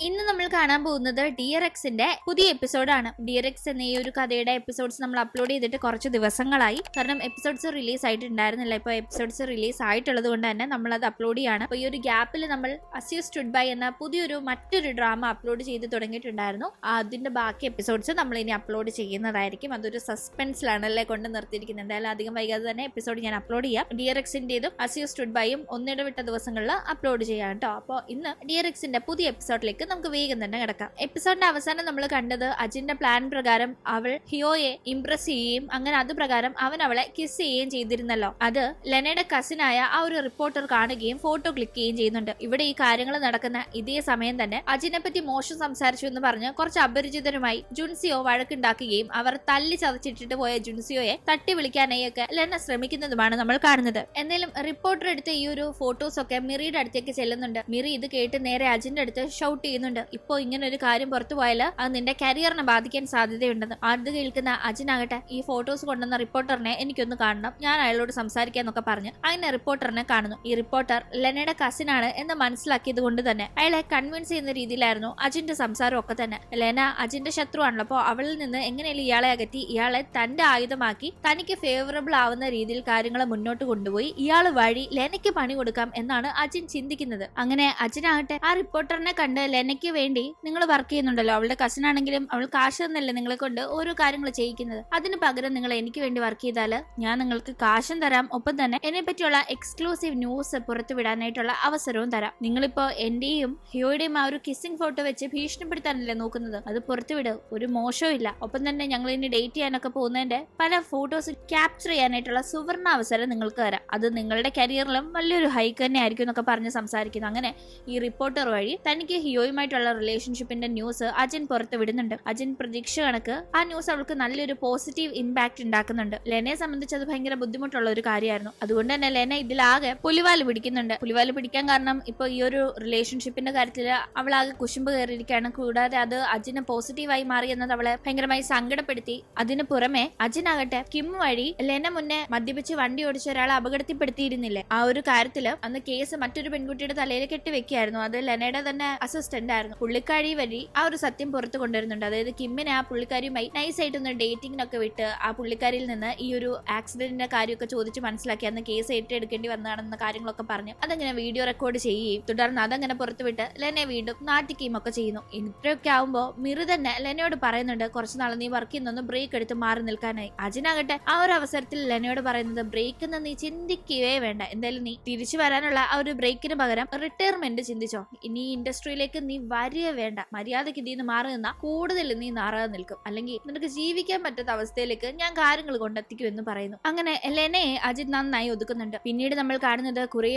ഇന്ന് നമ്മൾ കാണാൻ പോകുന്നത് ഡിയർ എക്സിന്റെ പുതിയ എപ്പിസോഡാണ് ഡിയർ എക്സ് എന്ന ഈ ഒരു കഥയുടെ എപ്പിസോഡ്സ് നമ്മൾ അപ്ലോഡ് ചെയ്തിട്ട് കുറച്ച് ദിവസങ്ങളായി. കാരണം എപ്പിസോഡ്സ് റിലീസ് ആയിട്ടുണ്ടായിരുന്നില്ല. ഇപ്പോൾ എപ്പിസോഡ്സ് റിലീസ് ആയിട്ടുള്ളത് കൊണ്ട് തന്നെ നമ്മൾ അത് അപ്ലോഡ് ചെയ്യാണ്. അപ്പോൾ ഈ ഒരു ഗ്യാപ്പിൽ നമ്മൾ അസ്യു സ്റ്റുഡ് ബൈ എന്ന പുതിയൊരു മറ്റൊരു ഡ്രാമ അപ്ലോഡ് ചെയ്ത് തുടങ്ങിയിട്ടുണ്ടായിരുന്നു. അതിന്റെ ബാക്കി എപ്പിസോഡ്സ് നമ്മൾ ഇനി അപ്ലോഡ് ചെയ്യുന്നതായിരിക്കും. അതൊരു സസ്പെൻസിലാണല്ലേ കൊണ്ട് നിർത്തിയിരിക്കുന്നത്. എന്തായാലും അധികം വൈകാതെ തന്നെ എപ്പിസോഡ് ഞാൻ അപ്ലോഡ് ചെയ്യാം. ഡിയർ എക്സിന്റേതും അസ്യു സ്റ്റുഡ് ബൈയും ഒന്നിടവിട്ട ദിവസങ്ങളിൽ അപ്ലോഡ് ചെയ്യാം കേട്ടോ. അപ്പോൾ ഇന്ന് ഡിയർ എക്സിന്റെ പുതിയ എപ്പിസോഡിലേക്ക് നമുക്ക് വേഗം തന്നെ കിടക്കാം. എപ്പിസോഡിന്റെ അവസാനം നമ്മൾ കണ്ടത് അജിന്റെ പ്ലാൻ പ്രകാരം അവൾ ഹിയോയെ ഇംപ്രസ് ചെയ്യുകയും അങ്ങനെ അത് പ്രകാരം അവൻ അവളെ കിസ് ചെയ്യുകയും ചെയ്തിരുന്നല്ലോ. അത് ലെനയുടെ കസിനായ ആ ഒരു റിപ്പോർട്ടർ കാണുകയും ഫോട്ടോ ക്ലിക്ക് ചെയ്യുകയും ചെയ്യുന്നുണ്ട്. ഇവിടെ ഈ കാര്യങ്ങൾ നടക്കുന്ന ഇതേ സമയം തന്നെ അജിനെ പറ്റി മോശം സംസാരിച്ചു എന്ന് പറഞ്ഞ് കുറച്ച് അപരിചിതരുമായി ജുൻസിയോ വഴക്കുണ്ടാക്കുകയും അവർ തല്ലി ചതച്ചിട്ടിട്ട് പോയ ജുൻസിയോയെ തട്ടി വിളിക്കാനായി ഒക്കെ ലെന ശ്രമിക്കുന്നതുമാണ് നമ്മൾ കാണുന്നത്. എന്തായാലും റിപ്പോർട്ടർ എടുത്ത ഈ ഒരു ഫോട്ടോസ് ഒക്കെ മിറിയുടെ അടുത്തേക്ക് ചെല്ലുന്നുണ്ട്. മിറി ഇത് കേട്ട് നേരെ അജിന്റെ അടുത്ത് ഷൗട്ട് ചെയ്യുന്നുണ്ട്. ഇപ്പോ ഇങ്ങനെ ഒരു കാര്യം പുറത്തു പോയാൽ അത് നിന്റെ കരിയറിനെ ബാധിക്കാൻ സാധ്യതയുണ്ടെന്ന് അത് കേൾക്കുന്ന അജിനാകട്ടെ ഈ ഫോട്ടോസ് കൊണ്ടുവന്ന റിപ്പോർട്ടറിനെ എനിക്കൊന്ന് കാണണം. ഞാൻ അയാളോട് സംസാരിക്കാന്നൊക്കെ പറഞ്ഞ് അങ്ങനെ റിപ്പോർട്ടറിനെ കാണുന്നു. ഈ റിപ്പോർട്ടർ ലെനയുടെ കസിനാണ് എന്ന് മനസ്സിലാക്കിയത് കൊണ്ട് തന്നെ അയാളെ കൺവിൻസ് ചെയ്യുന്ന രീതിയിലായിരുന്നു അജിന്റെ സംസാരം ഒക്കെ തന്നെ. ലെന അജിന്റെ ശത്രുവാണല്ലോ അപ്പോൾ അവളിൽ നിന്ന് എങ്ങനെയാലും ഇയാളെ അകറ്റി ഇയാളെ തന്റെ ആയുധമാക്കി തനിക്ക് ഫേവറബിൾ ആവുന്ന രീതിയിൽ കാര്യങ്ങൾ മുന്നോട്ട് കൊണ്ടുപോയി ഇയാൾ വഴി ലെനയ്ക്ക് പണി കൊടുക്കാം എന്നാണ് അജിൻ ചിന്തിക്കുന്നത്. അങ്ങനെ അജിനാകട്ടെ ആ റിപ്പോർട്ടറിനെ കണ്ട് ലെനയ്ക്ക് വേണ്ടി നിങ്ങൾ വർക്ക് ചെയ്യുന്നുണ്ടല്ലോ. അവളുടെ കസിൻ ആണെങ്കിലും അവൾ കാശ് തന്നല്ലേ നിങ്ങളെ കൊണ്ട് ഓരോ കാര്യങ്ങൾ ചെയ്യിക്കുന്നത്. അതിന് പകരം നിങ്ങൾ എനിക്ക് വേണ്ടി വർക്ക് ചെയ്താൽ ഞാൻ നിങ്ങൾക്ക് കാശും തരാം. ഒപ്പം തന്നെ എന്നെ പറ്റിയുള്ള എക്സ്ക്ലൂസീവ് ന്യൂസ് പുറത്തുവിടാനായിട്ടുള്ള അവസരവും തരാം. നിങ്ങളിപ്പോ എന്റെയും ഹിയോയുടെയും ആ ഒരു കിസ്സിംഗ് ഫോട്ടോ വെച്ച് ഭീഷണിപ്പെടുത്താനല്ലേ നോക്കുന്നത്? അത് പുറത്തുവിട് ഒരു മോശവും ഇല്ല. ഒപ്പം തന്നെ ഞങ്ങൾ ഇനി ഡേറ്റ് ചെയ്യാനൊക്കെ പോകുന്നതിന്റെ പല ഫോട്ടോസ് ക്യാപ്ചർ ചെയ്യാനായിട്ടുള്ള സുവർണ അവസരം നിങ്ങൾക്ക് തരാം. അത് നിങ്ങളുടെ കരിയറിലും വലിയൊരു ഹൈക്ക് തന്നെ ആയിരിക്കും എന്നൊക്കെ പറഞ്ഞ് സംസാരിക്കുന്നു. അങ്ങനെ ഈ റിപ്പോർട്ടർ വഴി തനിക്ക് ഹിയോയുമായിട്ടുള്ള റിലേഷൻഷിപ്പിന്റെ ന്യൂസ് അജിൻ പുറത്ത് വിടുന്നുണ്ട്. അജിൻ പ്രതീക്ഷ കണക്ക് ആ ന്യൂസ് അവൾക്ക് നല്ലൊരു പോസിറ്റീവ് ഇമ്പാക്ട് ഉണ്ടാക്കുന്നുണ്ട്. ലെനയെ സംബന്ധിച്ച് അത് ഭയങ്കര ബുദ്ധിമുട്ടുള്ള ഒരു കാര്യമായിരുന്നു. അതുകൊണ്ട് തന്നെ ലെന ഇതിലാകെ പുലിവാൽ പിടിക്കുന്നുണ്ട്. പുലിവാൽ പിടിക്കാൻ കാരണം ഇപ്പൊ ഈ ഒരു റിലേഷൻഷിപ്പിന്റെ കാര്യത്തിൽ അവളാകെ കുശുമ്പ് കയറിയിരിക്കുകയാണ്. കൂടാതെ അത് അജിനെ പോസിറ്റീവായി മാറി എന്നത് അവളെ ഭയങ്കരമായി സങ്കടപ്പെടുത്തി. അതിന് പുറമെ അജിനാകട്ടെ കിം വഴി ലെന മുന്നേ മദ്യപിച്ച് വണ്ടി ഓടിച്ച ഒരാളെ അപകടത്തിൽപ്പെടുത്തിയിരുന്നില്ലേ? ആ ഒരു കാര്യത്തിൽ അന്ന് കേസ് മറ്റൊരു പെൺകുട്ടിയുടെ തലയിൽ കെട്ടിവെക്കുകയായിരുന്നു. അത് ലെനയുടെ തന്നെ അസിസ്റ്റന്റ് ആയിരുന്നു പുള്ളിക്കാരി വഴി ആ ഒരു സത്യം പുറത്തു കൊണ്ടുവരുന്നുണ്ട്. അതായത് കിമ്മിനെ ആ പുള്ളിക്കാരിയുമായി നൈസ് ആയിട്ടൊന്ന് ഡേറ്റിങ്ങിനൊക്കെ വിട്ട് ആ പുള്ളിക്കാരിയിൽ നിന്ന് ഈ ഒരു ആക്സിഡന്റിന്റെ കാര്യമൊക്കെ ചോദിച്ച് മനസ്സിലാക്കി അന്ന് കേസ് ഏറ്റെടുക്കേണ്ടി വന്നതാണെന്ന കാര്യങ്ങളൊക്കെ പറഞ്ഞു. അതങ്ങനെ വീഡിയോ റെക്കോർഡ് ചെയ്യുകയും തുടർന്ന് അതങ്ങനെ പുറത്തുവിട്ട് ലെനെ വീണ്ടും നാട്ടിക്കുകയും ഒക്കെ ചെയ്യുന്നു. ഇത്രയൊക്കെ ആവുമ്പോൾ മിറു തന്നെ ലെനയോട് പറയുന്നുണ്ട് കുറച്ച് നാൾ നീ വർക്ക് ചെയ്യുന്നൊന്ന് ബ്രേക്ക് എടുത്ത് മാറി നിൽക്കാനായി. അജിനാകട്ടെ ആ ഒരു അവസരത്തിൽ ലെനയോട് പറയുന്നത് ബ്രേക്ക് എന്ന് നീ ചിന്തിക്കുകയേ വേണ്ട. എന്തായാലും നീ തിരിച്ചു വരാനുള്ള ആ ഒരു ബ്രേക്കിന് പകരം റിട്ടയർമെന്റ് ചിന്തിച്ചോ. ഇനി ഇൻഡസ്ട്രിയിലേക്ക് നീ വരിക വേണ്ട. മര്യാദയ്ക്ക് നിന്ന് മാറി നിന്നാ കൂടുതൽ നീ നാറാതെ നിൽക്കും. അല്ലെങ്കിൽ നിനക്ക് ജീവിക്കാൻ പറ്റാത്ത അവസ്ഥയിലേക്ക് ഞാൻ കാര്യങ്ങൾ കൊണ്ടെത്തിക്കും എന്ന് പറയുന്നു. അങ്ങനെ ലെനയെ അജിത് നന്നായി ഒതുക്കുന്നുണ്ട്. പിന്നീട് നമ്മൾ കാണുന്നത് കുറേ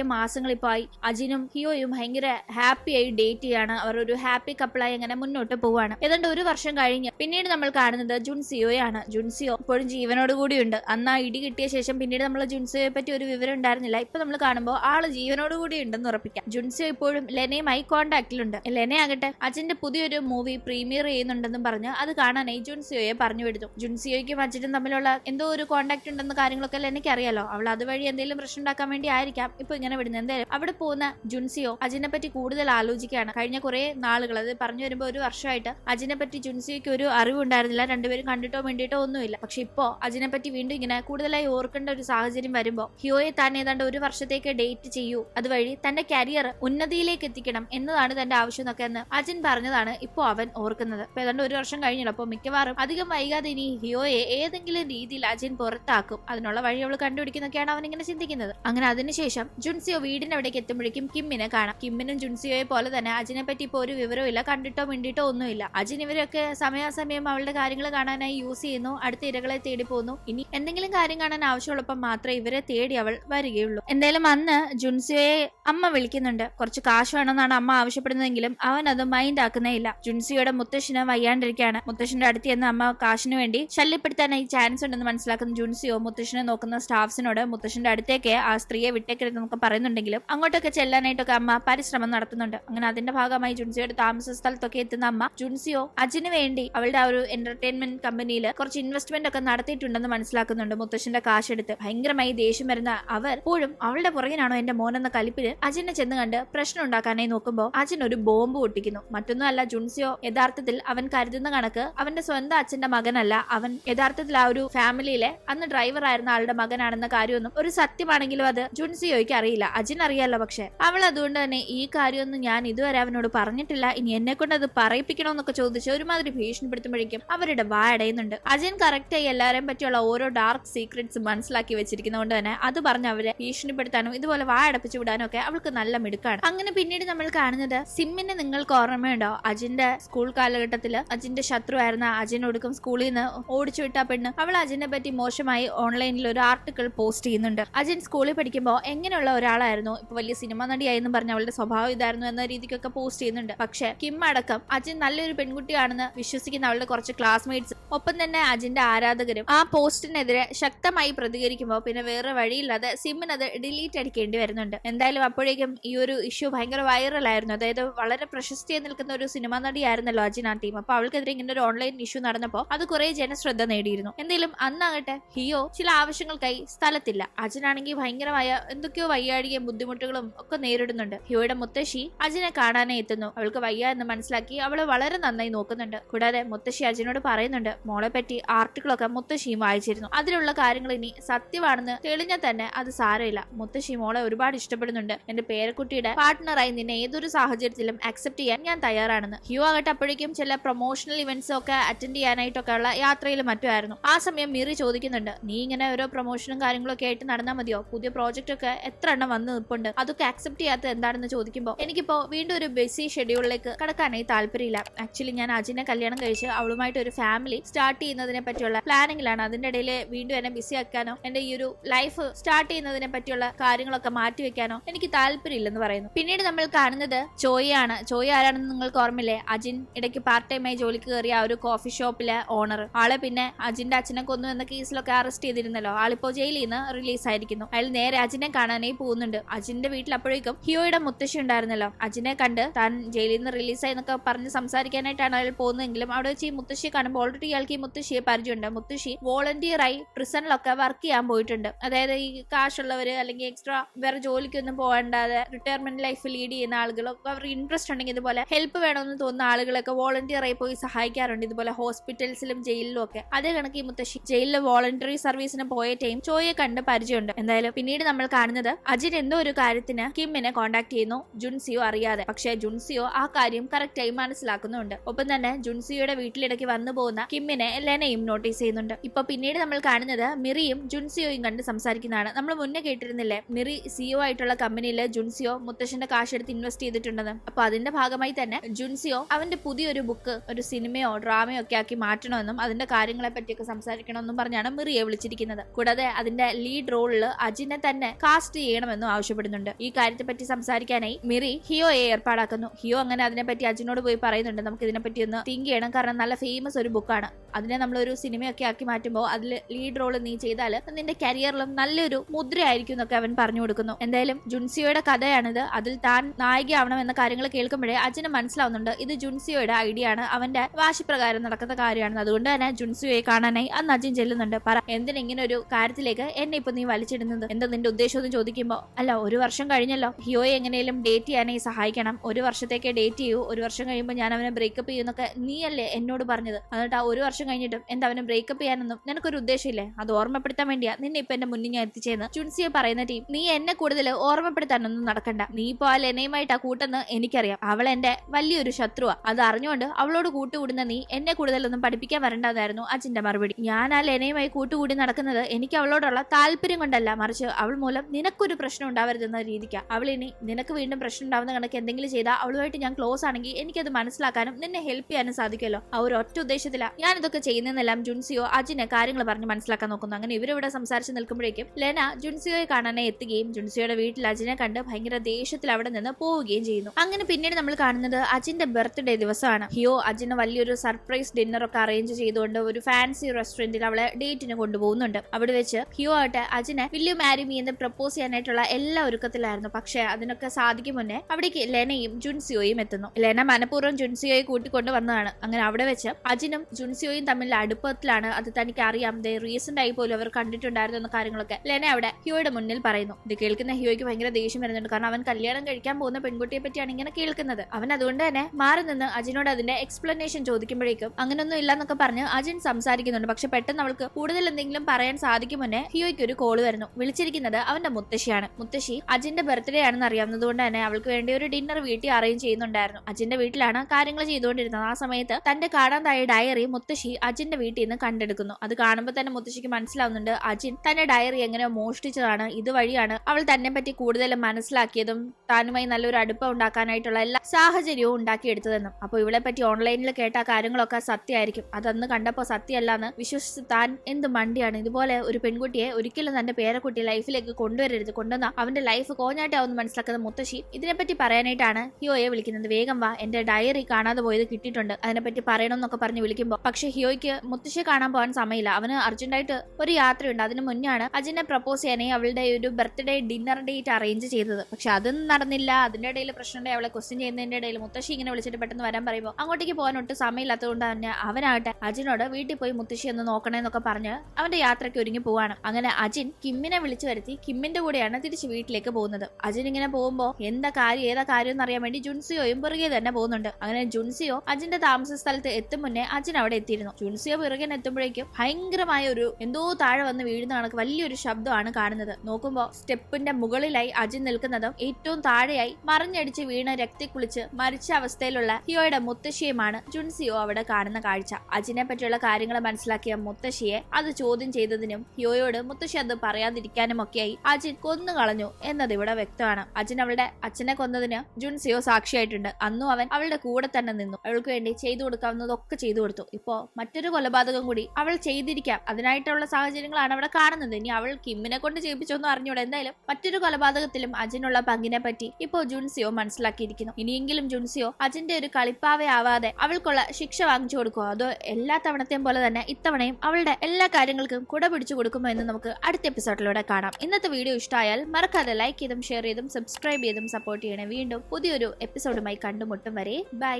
ആയി അജിനും ഹിയോയും ഭയങ്കര ഹാപ്പി ആയി ഡേറ്റ് ചെയ്യാണ്. അവർ ഒരു ഹാപ്പി കപ്പിളായി അങ്ങനെ മുന്നോട്ട് പോവാണ്. ഏതാണ്ട് ഒരു വർഷം കഴിഞ്ഞ് പിന്നീട് നമ്മൾ കാണുന്നത് ജുൻസിയോയാണ്. ജുൻസിയോ ഇപ്പോഴും ജീവനോട് കൂടിയുണ്ട് അന്ന് ആ ഇടി കിട്ടിയ ശേഷം പിന്നീട് നമ്മൾ ജുൻസിയോയെ പറ്റി ഒരു വിവരം ഉണ്ടായിരുന്നില്ല. ഇപ്പൊ നമ്മൾ കാണുമ്പോൾ ആൾ ജീവനോട് കൂടി ഉണ്ടെന്ന് ഉറപ്പിക്കാം. ജുൻസിയോ ഇപ്പോഴും ലെനയുമായി കോണ്ടാക്റ്റിലുണ്ട് ലെന ആകട്ടെ അജിന്റെ പുതിയൊരു മൂവി പ്രീമിയർ ചെയ്യുന്നുണ്ടെന്നും പറഞ്ഞ് അത് കാണാനായി ജുൻസിയോയെ പറഞ്ഞു വിടുന്നു. ജുൻസിയോയ്ക്കും അജിനും തമ്മിലുള്ള എന്തോ ഒരു കോണ്ടാക്ട് ഉണ്ടെന്ന കാര്യങ്ങളൊക്കെ ലെനയ്ക്ക് അറിയാലോ അവൾ അതുവഴി എന്തെങ്കിലും പ്രശ്നം ഉണ്ടാക്കാൻ വേണ്ടി ആയിരിക്കാം. ഇപ്പൊ ഇങ്ങനെ വിടുന്നത് എന്തായാലും അവിടെ പോകുന്ന ജുൻസിയോ അജിനെ പറ്റി കൂടുതൽ ആലോചിക്കുകയാണ്. കഴിഞ്ഞ കുറെ നാളുകൾ അത് പറഞ്ഞു വരുമ്പോൾ ഒരു വർഷമായിട്ട് അജിനെ പറ്റി ജുൻസിയോയ്ക്ക് ഒരു അറിവുണ്ടായിരുന്നില്ല. രണ്ടുപേരും കണ്ടിട്ടോ വേണ്ടിയിട്ടോ ഒന്നുമില്ല. പക്ഷെ ഇപ്പോ അജിനെ പറ്റി വീണ്ടും ഇങ്ങനെ കൂടുതലായി ഓർക്കേണ്ട ഒരു സാഹചര്യം വരുമ്പോൾ ഹിയോയെ താൻ ഏതാണ്ട് ഒരു വർഷത്തേക്ക് ഡേറ്റ് ചെയ്യൂ. അതുവഴി തന്റെ കരിയർ ഉന്നതിയിലേക്ക് എത്തിക്കണം എന്നതാണ് തന്റെ ആവശ്യം. എന്നൊക്കെ എന്ന് അജിൻ പറഞ്ഞതാണ് ഇപ്പോൾ അവൻ ഓർക്കുന്നത്. ഏതാണ്ട് ഒരു വർഷം കഴിഞ്ഞല്ലോ. അപ്പോൾ മിക്കവാറും അധികം വൈകാതെ ഇനി ഹിയോയെ ഏതെങ്കിലും രീതിയിൽ അജിൻ പുറത്താക്കും. അതിനുള്ള വഴി അവൾ കണ്ടുപിടിക്കുന്നൊക്കെയാണ് അവൻ ഇങ്ങനെ ചിന്തിക്കുന്നത്. അങ്ങനെ അതിനുശേഷം ജുൻസിയോ വീടിന്റെ അവിടേക്ക് എത്തുമ്പോഴേക്കും കിമ്മിനെ കാണാം. കിമ്മിനും ജുൻസിയോയെ പോലെ തന്നെ അജിനെ പറ്റി ഇപ്പോൾ ഒരു വിവരവും ഇല്ല. കണ്ടിട്ടോ മിണ്ടിട്ടോ ഒന്നുമില്ല. അജിൻ ഇവരൊക്കെ സമയാസമയം അവളുടെ കാര്യങ്ങൾ കാണാനായി യൂസ് ചെയ്യുന്നു. അടുത്ത ഇരകളെ തേടി പോകുന്നു. ഇനി എന്തെങ്കിലും കാര്യം കാണാൻ ആവശ്യമുള്ളപ്പോൾ മാത്രമേ ഇവരെ തേടി അവൾ വരികയുള്ളൂ. എന്തായാലും അന്ന് ജുൻസിയോയെ അമ്മ വിളിക്കുന്നുണ്ട്. കുറച്ച് കാശ് വേണമെന്നാണ് അമ്മ ആവശ്യപ്പെടുന്നതെങ്കിലും അവൻ അത് മൈൻഡ് ആക്കുന്നേ ഇല്ല. ജുൻസിയുടെ മുത്തശ്ശിന് വയ്യാണ്ടിരിക്കുകയാണ്. മുത്തശ്ശിന്റെ അടുത്ത് ചെന്ന് അമ്മ കാശിന് വേണ്ടി ശല്യപ്പെടുത്താനായി ചാൻസ് ഉണ്ടെന്ന് മനസ്സിലാക്കുന്ന ജുൻസിയോ മുത്തശ്ശിനെ നോക്കുന്ന സ്റ്റാഫ്സിനോട് മുത്തശ്ശിന്റെ അടുത്തേക്ക് ആ സ്ത്രീയെ വിട്ടേക്കരുത് എന്നൊക്കെ പറയുന്നുണ്ടെങ്കിലും അങ്ങോട്ടൊക്കെ ചെല്ലാനായിട്ടൊക്കെ അമ്മ പരിശ്രമം നടത്തുന്നുണ്ട്. അങ്ങനെ അതിന്റെ ഭാഗമായി ജുൻസിയുടെ താമസ സ്ഥലത്തൊക്കെ എത്തുന്ന അമ്മ ജുൻസിയോ അജിന് വേണ്ടി അവളുടെ ആ ഒരു എന്റർടൈൻമെന്റ് കമ്പനിയിൽ കുറച്ച് ഇൻവെസ്റ്റ്മെന്റ് ഒക്കെ നടത്തിയിട്ടുണ്ടെന്ന് മനസ്സിലാക്കുന്നുണ്ട് മുത്തശ്ശന്റെ കാശെടുത്ത്. ഭയങ്കരമായി ദേഷ്യം വരുന്ന അവർ എപ്പോഴും അവളുടെ പുറകിനാണോ എന്റെ മോനെന്ന കലിപ്പിൽ അജിനെ ചെന്ന് കണ്ട് പ്രശ്നം ഉണ്ടാക്കാനായി നോക്കുമ്പോൾ അജിൻ ഒരു ബോംബ് പൊട്ടിക്കുന്നു. മറ്റൊന്നുമല്ല ജുൻസിയോ യഥാർത്ഥത്തിൽ അവൻ കരുതുന്ന കണക്ക് അവന്റെ സ്വന്തം അച്ഛന്റെ മകനല്ല. അവൻ യഥാർത്ഥത്തിൽ ആ ഒരു ഫാമിലിയിലെ അന്ന് ഡ്രൈവർ ആയിരുന്ന ആളുടെ മകനാണെന്ന കാര്യമൊന്നും ഒരു സത്യമാണെങ്കിലും അത് ജുൻസിയോയ്ക്ക് അറിയില്ല. അജിൻ അറിയാലോ പക്ഷെ അവൾ അതുകൊണ്ട് തന്നെ ഈ കാര്യമൊന്നും ഞാൻ ഇതുവരെ അവനോട് പറഞ്ഞിട്ടില്ല. ഇനി എന്നെ കൊണ്ട് അത് പറയിപ്പിക്കണമെന്നൊക്കെ ചോദിച്ച് ഒരുമാതിരി ഭീഷണിപ്പെടുത്തുമ്പോഴേക്കും അവരുടെ വായടയുന്നുണ്ട് അജിൻ കറക്റ്റായി എല്ലാവരെയും പറ്റിയുള്ള ഓരോ ഡാർക്ക് സീക്രറ്റ്സ് മനസ്സിലാക്കി വെച്ചിരിക്കുന്നതുകൊണ്ട് തന്നെ അത് പറഞ്ഞ് അവരെ ഭീഷണിപ്പെടുത്താനും ഇതുപോലെ വായടപ്പിച്ചു വിടാനും ഒക്കെ അവൾക്ക് നല്ല മിടുക്കാണ്. അങ്ങനെ പിന്നീട് നമ്മൾ കാണുന്നത് സിമ്മിനെ നിങ്ങൾക്ക് ഓർമ്മയുണ്ടോ? അജിന്റെ സ്കൂൾ കാലഘട്ടത്തിൽ അജിന്റെ ശത്രുവായിരുന്ന അജിൻ ഒടുക്കം സ്കൂളിൽ നിന്ന് ഓടിച്ചു വിട്ട പെണ്ണ്. അവൾ അജിനെ പറ്റി മോശമായി ഓൺലൈനിൽ ഒരു ആർട്ടിക്കിൾ പോസ്റ്റ് ചെയ്യുന്നുണ്ട്. അജിൻ സ്കൂളിൽ പഠിക്കുമ്പോൾ എങ്ങനെയുള്ള ഒരാളായിരുന്നു? ഇപ്പൊ വലിയ സിനിമ നടിയായെന്ന് പറഞ്ഞ അവളുടെ സ്വഭാവം ഇതായിരുന്നു എന്ന രീതിക്കൊക്കെ പോസ്റ്റ് ചെയ്യുന്നുണ്ട്. പക്ഷെ കിം അടക്കം അജിൻ നല്ലൊരു പെൺകുട്ടിയാണെന്ന് വിശ്വസിക്കുന്ന അവളുടെ കുറച്ച് ക്ലാസ്മേറ്റ്സ് ഒപ്പം തന്നെ അജിന്റെ ആരാധകരും ആ പോസ്റ്റിനെതിരെ ശക്തമായി പ്രതികരിക്കുമ്പോൾ പിന്നെ വേറെ വഴിയില്ലാതെ സിമ്മിന് അത് ഡിലീറ്റ് അടിക്കേണ്ടി വരുന്നുണ്ട്. എന്തായാലും അപ്പോഴേക്കും ഈ ഒരു ഇഷ്യൂ ഭയങ്കര വൈറലായിരുന്നു. അതായത് വളരെ പ്രശസ്തിയായി നിൽക്കുന്ന ഒരു സിനിമാ നടിയായിരുന്നല്ലോ അജിൻ ആ ടീം. അപ്പൊ അവൾക്കെതിരെ ഇങ്ങനെ ഒരു ഓൺലൈൻ ഇഷ്യൂ നടന്നപ്പോൾ അത് കുറെ ജനശ്രദ്ധ നേടിയിരുന്നു. എന്തെങ്കിലും അന്നാകട്ടെ ഹിയോ ചില ആവശ്യങ്ങൾക്കായി സ്ഥലത്തില്ല. അജിനാണെങ്കിൽ ഭയങ്കരമായ എന്തൊക്കെയോ വയ്യാഴികയും ബുദ്ധിമുട്ടുകളും ഒക്കെ നേരിടുന്നുണ്ട്. ഹിയോയുടെ മുത്തശ്ശി അജിനെ കാണാനേ എത്തുന്നു. അവൾക്ക് വയ്യ എന്ന് മനസ്സിലാക്കി അവളെ വളരെ നന്നായി നോക്കുന്നുണ്ട്. കൂടാതെ മുത്തശ്ശി അജിനോട് പറയുന്നുണ്ട് മോളെ പറ്റി ആർട്ടിക്കിളൊക്കെ മുത്തശ്ശിയും വായിച്ചിരുന്നു. അതിലുള്ള കാര്യങ്ങൾ ഇനി സത്യമാണെന്ന് തെളിഞ്ഞാൽ തന്നെ അത് സാരമില്ല. മുത്തശ്ശി മോളെ ഒരുപാട് ഇഷ്ടപ്പെടുന്നുണ്ട്. എന്റെ പേരക്കുട്ടിയുടെ പാർട്ട്ണറായി നിന്നെ ഏതൊരു സാഹചര്യത്തിലും അക്സെപ്റ്റ് ചെയ്യാൻ ഞാൻ തയ്യാറാണെന്ന്. ഹിയോ ആകട്ടെ അപ്പോഴേക്കും ചില പ്രൊമോഷണൽ ഇവന്റ്സ് ഒക്കെ അറ്റൻഡ് ചെയ്യാനായിട്ടൊക്കെ ഉള്ള യാത്രയിലും മറ്റുമായിരുന്നു. ആ സമയം മീറി ചോദിക്കുന്നുണ്ട് നീ ഇങ്ങനെ ഓരോ പ്രൊമോഷനും കാര്യങ്ങളൊക്കെ ആയിട്ട് നടന്നാൽ മതിയോ? പുതിയ പ്രോജക്റ്റ് ഒക്കെ എത്ര എണ്ണം വന്ന് നിൽപ്പുണ്ട് അതൊക്കെ അക്സെപ്റ്റ് ചെയ്യാത്ത എന്താണെന്ന് ചോദിക്കുമ്പോൾ എനിക്കിപ്പോ വീണ്ടും ഒരു ബിസി ഷെഡ്യൂളിലേക്ക് കടക്കാനായി താല്പര്യമില്ല. ആക്ച്വലി ഞാൻ അജിനെ കല്യാണം കഴിച്ച് അവളുമായിട്ട് ഒരു ഫാമിലി സ്റ്റാർട്ട് ചെയ്യുന്നതിനെ പറ്റിയുള്ള പ്ലാനിങ്ങിലാണ് അതിന്റെ ഇടയിൽ വീണ്ടും എന്നെ ബിസി ആക്കാനോ എന്റെ ഈ ഒരു ലൈഫ് സ്റ്റാർട്ട് ചെയ്യുന്നതിനെ പറ്റിയുള്ള കാര്യങ്ങളൊക്കെ മാറ്റി വെക്കാനോ എനിക്ക് താല്പര്യമില്ലെന്ന് പറയുന്നു. പിന്നീട് നമ്മൾ കാണുന്നത് ചോയാണ് ചോയ ആരാണെന്ന് നിങ്ങൾക്ക് ഓർമ്മയില്ലേ? അജിൻ ഇടയ്ക്ക് പാർട്ട് ടൈമായി ജോലിക്ക് കയറിയ ആ ഒരു കോഫി ഷോപ്പിലെ ഓണർ ആളെ പിന്നെ അജിന്റെ അച്ഛനെ കൊന്നു എന്ന കേസിലൊക്കെ അറസ്റ്റ് ചെയ്തിരുന്നല്ലോ. ആളിപ്പോ ജയിലിൽ നിന്ന് റിലീസ് ആയിരിക്കുന്നു. അയാൾ നേരെ അജിനെ കാണാനായി പോകുന്നുണ്ട്. അജിന്റെ വീട്ടിൽ അപ്പോഴേക്കും ഹിയോയുടെ മുത്തശ്ശി ഉണ്ടായിരുന്നല്ലോ. അജിനെ കണ്ട് താൻ ജയിലിൽ നിന്ന് റിലീസായി എന്നൊക്കെ പറഞ്ഞ് സംസാരിക്കാനായിട്ടാണ് അയാൾ പോകുന്നതെങ്കിലും അവിടെ വെച്ച് ഈ മുത്തശ്ശി കാണുമ്പോൾ ഓൾറെഡി ഈ മുത്തശ്ശിയെ പരിചയമുണ്ട്. മുത്തശ്ശി വോളണ്ടിയറായി പ്രിസണിലൊക്കെ വർക്ക് ചെയ്യാൻ പോയിട്ടുണ്ട്. അതായത് ഈ കാശുള്ളവര് അല്ലെങ്കിൽ എക്സ്ട്രാ വേറെ ജോലിക്കൊന്നും പോകണ്ടാതെ റിട്ടയർമെന്റ് ലൈഫ് ലീഡ് ചെയ്യുന്ന ആളുകളൊക്കെ അവർ ഇൻട്രസ്റ്റ് ഉണ്ടെങ്കിൽ ഇതുപോലെ ഹെൽപ്പ് വേണമെന്ന് തോന്നുന്ന ആളുകളൊക്കെ വോളണ്ടിയറായി പോയി സഹായിക്കാറുണ്ട്. ഇതുപോലെ ഹോസ്പിറ്റൽസിലും ജയിലിലും ഒക്കെ. അതേ കണക്ക് ഈ മുത്തശ്ശി ജയിലിൽ വോളണ്ടറി സർവീസിന് പോയ ടൈം ചോയെ കണ്ട് പരിചയമുണ്ട്. എന്തായാലും പിന്നീട് നമ്മൾ കാണുന്നത് അജിൻ എന്തോ ഒരു കാര്യത്തിന് കിമ്മിനെ കോൺടാക്ട് ചെയ്യുന്നു. ജുൻസിയോ അറിയാതെ. പക്ഷേ ജുൻസിയോ ആ കാര്യം കറക്റ്റായി മനസ്സിലാക്കുന്നുണ്ട് ഒപ്പം തന്നെ ജുൻസിയോയുടെ വീട്ടിലിടയ്ക്ക് വന്നു പോകുന്ന കിമ്മിനെ ലെനയും നോട്ടീസ് ചെയ്യുന്നുണ്ട്. ഇപ്പൊ പിന്നീട് നമ്മൾ കാണുന്നത് മിറിയും ജുൻസിയോയും കണ്ട് സംസാരിക്കുന്നതാണ്. നമ്മൾ മുന്നേ കേട്ടിരുന്നില്ലേ മിറി സിഒ ആയിട്ടുള്ള കമ്പനിയിൽ ജുൻസിയോ മുത്തശ്ശന്റെ കാശെടുത്ത് ഇൻവെസ്റ്റ് ചെയ്തിട്ടുണ്ടെന്ന്. അപ്പൊ അതിന്റെ ഭാഗമായി തന്നെ ജുൻസിയോ അവന്റെ പുതിയൊരു ബുക്ക് ഒരു സിനിമയോ ഡ്രാമയോ ഒക്കെ ആക്കി മാറ്റണമെന്നും അതിന്റെ കാര്യങ്ങളെ പറ്റിയൊക്കെ സംസാരിക്കണമെന്നും പറഞ്ഞാണ് മിറിയെ വിളിച്ചിരിക്കുന്നത്. കൂടാതെ അതിന്റെ ലീഡ് റോളിൽ അജിനെ തന്നെ കാസ്റ്റ് ചെയ്യണമെന്നും ആവശ്യപ്പെടുന്നുണ്ട്. ഈ കാര്യത്തെ പറ്റി സംസാരിക്കാനായി മിറി ഹിയോയെ ഏർപ്പാടാക്കുന്നു. ഹിയോ അങ്ങനെ അതിനെപ്പറ്റി അജിനോട് പോയി പറയുന്നുണ്ട്. നമുക്ക് ഇതിനെപ്പറ്റി ഒന്ന് തിങ്ക് ചെയ്യണം. കാരണം നല്ല ഫേമസ് ഒരു ബുക്കാണ് അതിനെ നമ്മളൊരു സിനിമയൊക്കെ ആക്കി മാറ്റുമ്പോൾ അതിൽ ലീഡ് റോൾ നീ ചെയ്താൽ നിന്റെ കരിയറിലും നല്ലൊരു മുദ്രയായിരിക്കും എന്നൊക്കെ അവൻ പറഞ്ഞു കൊടുക്കുന്നു. എന്തായാലും ജുൻസിയോയുടെ കഥയാണിത്. അതിൽ താൻ നായികയാവണം എന്ന കാര്യങ്ങൾ കേൾക്കുമ്പോഴേ അച്ഛന് മനസ്സിലാവുന്നുണ്ട് ഇത് ജുൻസിയോയുടെ ഐഡിയ ആണ്. അവന്റെ വാശിപ്രകാരം നടക്കുന്ന കാര്യമാണെന്ന്. അതുകൊണ്ട് തന്നെ ജുൻസിയോയെ കാണാനായി അന്ന് അജിൻ ചെല്ലുന്നുണ്ട്. പറ എന്തിനെങ്ങനെ ഒരു കാര്യത്തിലേക്ക് എന്നെ ഇപ്പൊ നീ വലിച്ചിടുന്നത്? എന്താ നിന്റെ ഉദ്ദേശം എന്ന് ചോദിക്കുമ്പോൾ അല്ല ഒരു വർഷം കഴിഞ്ഞല്ലോ. ഹിയോയെ എങ്ങനെയും ഡേറ്റ് ചെയ്യാനായി സഹായിക്കണം. ഒരു വർഷത്തേക്ക് ഡേറ്റ് ചെയ്യൂ. ഒരു വർഷം കഴിയുമ്പോൾ ഞാൻ അവനെ ബ്രേക്കപ്പ് ചെയ്യുന്നൊക്കെ നീയല്ലേ എന്നോട് പറഞ്ഞത്. എന്നിട്ട് ആ ഒരു വർഷം കഴിഞ്ഞിട്ടും എന്താ അവനെ ബ്രേക്കപ്പ് ചെയ്യാനൊന്നും നിനക്കൊരു ഉദ്ദേശമില്ലേ? അത് ഓർമ്മപ്പെടുത്താൻ വേണ്ടിയാ. നിന്നെ ഇപ്പൊ എന്റെ മുന്നിൽ ഞാൻ എത്തിച്ചേന്ന്. ചുൻസിയെ പറയുന്ന ടീം നീ എന്നെ കൂടുതൽ ഓർമ്മപ്പെടുത്താനൊന്നും നടക്കണ്ട. നീ ഇപ്പൊ ആ ലെനയുമായിട്ട് ആ കൂട്ടെന്ന് എനിക്കറിയാം. അവൾ എന്റെ വലിയൊരു ശത്രുവാ. അത് അറിഞ്ഞുകൊണ്ട് അവളോട് കൂട്ടുകൂടുന്ന നീ എന്നെ കൂടുതലൊന്നും പഠിപ്പിക്കാൻ വരണ്ടതായിരുന്നു അച്ഛന്റെ മറുപടി. ഞാൻ ആ ലെനയുമായി കൂട്ടുകൂടി നടക്കുന്നത് എനിക്ക് അവളോടുള്ള താല്പര്യം കൊണ്ടല്ല. മറിച്ച് അവൾ മൂലം നിനക്കൊരു പ്രശ്നം ഉണ്ടാവരുതെന്ന രീതിക്കാ. അവൾ ഇനി നിനക്ക് വീണ്ടും പ്രശ്നം ഉണ്ടാവുന്ന കണക്ക് എന്തെങ്കിലും ചെയ്താൽ അവളുമായിട്ട് ഞാൻ ക്ലോസ് ആണെങ്കിൽ എനിക്കത് മനസ്സിലാക്കാനും നിന്നെ ഹെൽപ്പ് ചെയ്യാനും സാധിക്കുമല്ലോ. ആ ഒരു ഒറ്റ ഉദ്ദേശത്തില ഞാൻ ഇതൊക്കെ ചെയ്യുന്നതെല്ലാം ജുൻസിയോ അജിന് കാര്യങ്ങൾ പറഞ്ഞ് മനസ്സിലാക്കാൻ നോക്കുന്നു. അങ്ങനെ ഇവരിവിടെ സംസാരിച്ച് നിൽക്കുമ്പോഴേക്കും ലെന ജുൻസിയോയെ കാണാനായി എത്തുകയും ജുൻസിയോയുടെ വീട്ടിൽ അജിനെ കണ്ട് ഭയങ്കര ദേഷ്യത്തിൽ അവിടെ നിന്ന് പോവുകയും ചെയ്യുന്നു. അങ്ങനെ പിന്നീട് നമ്മൾ കാണുന്നത് അജിന്റെ ബർത്ത്ഡേ ദിവസമാണ്. ഹിയോ അജിന് വലിയൊരു സർപ്രൈസ് ഡിന്നർ ഒക്കെ അറേഞ്ച് ചെയ്തുകൊണ്ട് ഒരു ഫാൻസി റെസ്റ്റോറന്റിൽ അവളെ ഡേറ്റിന് കൊണ്ടുപോകുന്നുണ്ട്. അവിടെ വെച്ച് ഹിയോ ആയിട്ട് അജിനെ വില്യു മാരി മീ എന്ന് പ്രപ്പോസ് ചെയ്യാനായിട്ടുള്ള എല്ലാ ഒരുക്കത്തിലായിരുന്നു. പക്ഷേ അതിനൊക്കെ സാധിക്കും മുന്നേ അവിടേക്ക് ലെനയും ജുൻസിയോയും എത്തുന്നു. ലെന മനഃപൂർവം ജുൻസിയോയെ കൂട്ടിക്കൊണ്ട് വന്നതാണ്. അങ്ങനെ അവിടെ വെച്ച് അജിനും ജുൻസിയോ ജുൻസിയോയും തമ്മിൽ അടുപ്പത്തിലാണ്. അത് തനിക്ക് അറിയാം ദേ റീസെന്റ് ആയി പോലും അവർ കണ്ടിട്ടുണ്ടായിരുന്നു എന്ന കാര്യങ്ങളൊക്കെ. ലെന അവിടെ ഹിയോയുടെ മുന്നിൽ പറയുന്നു. ഇത് കേൾക്കുന്ന ഹിയോയ്ക്ക് ഭയങ്കര ദേഷ്യം വരുന്നുണ്ട്. കാരണം അവൻ കല്യാണം കഴിക്കാൻ പോകുന്ന പെൺകുട്ടിയെ പറ്റിയാണ് ഇങ്ങനെ കേൾക്കുന്നത്. അവൻ അതുകൊണ്ട് തന്നെ മാറി നിന്ന് അജിനോട് അതിന്റെ എക്സ്പ്ലനേഷൻ ചോദിക്കുമ്പോഴേക്കും അങ്ങനൊന്നും ഇല്ലെന്നൊക്കെ പറഞ്ഞ് അജിൻ സംസാരിക്കുന്നുണ്ട്. പക്ഷെ പെട്ടെന്ന് അവൾക്ക് കൂടുതൽ എന്തെങ്കിലും പറയാൻ സാധിക്കും മുന്നേ ഹിയോയ്ക്ക് ഒരു കോൾ വരുന്നു. വിളിച്ചിരിക്കുന്നത് അവന്റെ മുത്തശ്ശിയാണ്. മുത്തശ്ശി അജിന്റെ ബർത്ത്ഡേ ആണെന്ന് അറിയാവുന്നത് കൊണ്ട് തന്നെ അവൾക്ക് വേണ്ടി ഒരു ഡിന്നർ വീട്ടിൽ അറേഞ്ച് ചെയ്യുന്നുണ്ടായിരുന്നു. അജിന്റെ വീട്ടിലാണ് കാര്യങ്ങൾ ചെയ്തുകൊണ്ടിരുന്നത്. ആ സമയത്ത് തന്റെ കാണാതായ ഡയറി മുത്തശ്ശി അജിന്റെ വീട്ടിൽ നിന്ന് കണ്ടെടുക്കുന്നു. അത് കാണുമ്പോൾ തന്നെ മുത്തശ്ശിക്ക് മനസ്സിലാവുന്നുണ്ട് അജിൻ തന്റെ ഡയറി എങ്ങനെ മോഷ്ടിച്ചതാണ്. ഇതുവഴിയാണ് അവൾ തന്നെ പറ്റി കൂടുതൽ മനസ്സിലാക്കിയതും താനുമായി നല്ലൊരു അടുപ്പം ഉണ്ടാക്കാനായിട്ടുള്ള എല്ലാ സാഹചര്യവും ഉണ്ടാക്കിയെടുത്തതെന്നും. അപ്പോൾ ഇവളെ പറ്റി ഓൺലൈനിൽ കേട്ട കാര്യങ്ങളൊക്കെ സത്യമായിരിക്കും. അതന്ന് കണ്ടപ്പോൾ സത്യമല്ലാന്ന് വിശ്വസിച്ച് താൻ എന്ത് മണ്ടിയാണ്? ഇതുപോലെ ഒരു പെൺകുട്ടിയെ ഒരിക്കലും തന്റെ പേരക്കുട്ടി ലൈഫിലേക്ക് കൊണ്ടുവരരുത്. കൊണ്ടുവന്ന അവന്റെ ലൈഫ് കോഞ്ഞാട്ടാവുന്ന മനസ്സിലാക്കുന്ന മുത്തശ്ശി ഇതിനെപ്പറ്റി പറയാനായിട്ടാണ് ഹിയോയെ വിളിക്കുന്നത്. വേഗം വാ എന്റെ ഡയറി കാണാതെ പോയത് കിട്ടിയിട്ടുണ്ട്. അതിനെപ്പറ്റി പറയണമെന്നൊക്കെ പറഞ്ഞ് വിളിക്കുമ്പോൾ പക്ഷെ ഹിയോയ്ക്ക് മുത്തശ്ശിയെ കാണാൻ പോകാൻ സമയമില്ല. അവന് അർജന്റായിട്ട് ഒരു യാത്രയുണ്ട്. അതിന് മുന്നാണ് അജിനെ പ്രപ്പോസ് ചെയ്യാനായി അവളുടെ ഒരു ബർത്ത്ഡേ ഡിന്നർ ഡേറ്റ് അറേഞ്ച് ചെയ്തത്. പക്ഷെ അതൊന്നും നടന്നില്ല. അതിന്റെ ഇടയിൽ പ്രശ്നമുണ്ടായി അവളെ ക്വസ്റ്റ്യൻ ചെയ്യുന്നതിന്റെ ഇടയിൽ മുത്തശ്ശി ഇങ്ങനെ വിളിച്ചിട്ട് പെട്ടെന്ന് വരാൻ പറയുമ്പോൾ അങ്ങോട്ടേക്ക് പോകാൻ ഒട്ടും സമയമില്ലാത്തതുകൊണ്ട് തന്നെ അവനാകട്ടെ അജിനോട് വീട്ടിൽ പോയി മുത്തശ്ശി ഒന്ന് നോക്കണേന്നൊക്കെ പറഞ്ഞ് അവന്റെ യാത്രയ്ക്ക് ഒരുങ്ങി പോവാണ്. അങ്ങനെ അജിൻ കിമ്മിനെ വിളിച്ചു വരുത്തി കിമ്മിന്റെ കൂടെയാണ് തിരിച്ച് വീട്ടിലേക്ക് പോകുന്നത്. അജിൻ ഇങ്ങനെ പോകുമ്പോൾ എന്താ കാര്യം? ഏതാ കാര്യം എന്ന് അറിയാൻ വേണ്ടി ജുൻസിയോയും പുറകെ തന്നെ പോകുന്നുണ്ട്. അങ്ങനെ ജുൻസിയോ അജിന്റെ താമസ സ്ഥലത്ത് എത്തും മുന്നേ അജിൻ അവിടെ എത്തിയിരുന്നു ജുൻസിയോ പിറകെ എത്തുമ്പോഴേക്കും ഭയങ്കരമായ ഒരു എന്തോ താഴെ വന്ന് വീഴുന്ന കണക്ക് വലിയൊരു ശബ്ദമാണ് കാണുന്നത്. നോക്കുമ്പോൾ സ്റ്റെപ്പിന്റെ മുകളിലായി അജിൻ നിൽക്കുന്നതും ഏറ്റവും താഴെയായി മറിഞ്ഞടിച്ച് വീണ രക്തി കുളിച്ച് മരിച്ച അവസ്ഥയിലുള്ള ഹിയോയുടെ മുത്തശ്ശിയുമാണ് ജുൻസിയോ അവിടെ കാണുന്ന കാഴ്ച. അജിനെ പറ്റിയുള്ള കാര്യങ്ങൾ മനസ്സിലാക്കിയ മുത്തശ്ശിയെ അത് ചോദ്യം ചെയ്തതിനും ഹിയോയോട് മുത്തശ്ശി അത് പറയാതിരിക്കാനും ഒക്കെയായി അജിൻ കൊന്നു കളഞ്ഞു എന്നത് ഇവിടെ വ്യക്തമാണ്. അജിൻ അവളുടെ അച്ഛനെ കൊന്നതിന് ജുൻസിയോ സാക്ഷിയായിട്ടുണ്ട്. അന്നും അവൻ അവളുടെ കൂടെ തന്നെ നിന്നു. അവൾക്ക് വേണ്ടി ചെയ്തു കൊടുക്കാവുന്നതൊക്കെ ചെയ്തു കൊടുത്തു. ഇപ്പോ മറ്റൊരു കൊലപാതകം കൂടി അവൾ ചെയ്തിരിക്കാം. അതിനായിട്ടുള്ള സാഹചര്യങ്ങളാണ് അവിടെ കാണുന്നത്. ഇനി അവൾ കിമ്മിനെ കൊണ്ട് ചെയ്യിപ്പിച്ചൊന്നും അറിഞ്ഞൂടെ. എന്തായാലും മറ്റൊരു കൊലപാതകത്തിലും അജിനുള്ള പങ്കിനെ പറ്റി ഇപ്പോ ജുൻസിയോ മനസ്സിലാക്കിയിരിക്കുന്നു. ഇനിയെങ്കിലും ജുൻസിയോ അജിന്റെ ഒരു കളിപ്പാവയാവാതെ അവൾക്കുള്ള ശിക്ഷ വാങ്ങിച്ചു കൊടുക്കുമോ അതോ എല്ലാ തവണത്തെയും പോലെ തന്നെ ഇത്തവണയും അവളുടെ എല്ലാ കാര്യങ്ങൾക്കും കുട പിടിച്ചു കൊടുക്കുമോ എന്ന് നമുക്ക് അടുത്ത എപ്പിസോഡിലൂടെ കാണാം. ഇന്നത്തെ വീഡിയോ ഇഷ്ടമായാൽ മറക്കാതെ ലൈക്ക് ചെയ്തും ഷെയർ ചെയ്തും സബ്സ്ക്രൈബ് ചെയ്തും സപ്പോർട്ട് ചെയ്യണേ. വീണ്ടും പുതിയൊരു എപ്പിസോഡുമായി കണ്ടുമുട്ടും വരെ. ബൈ.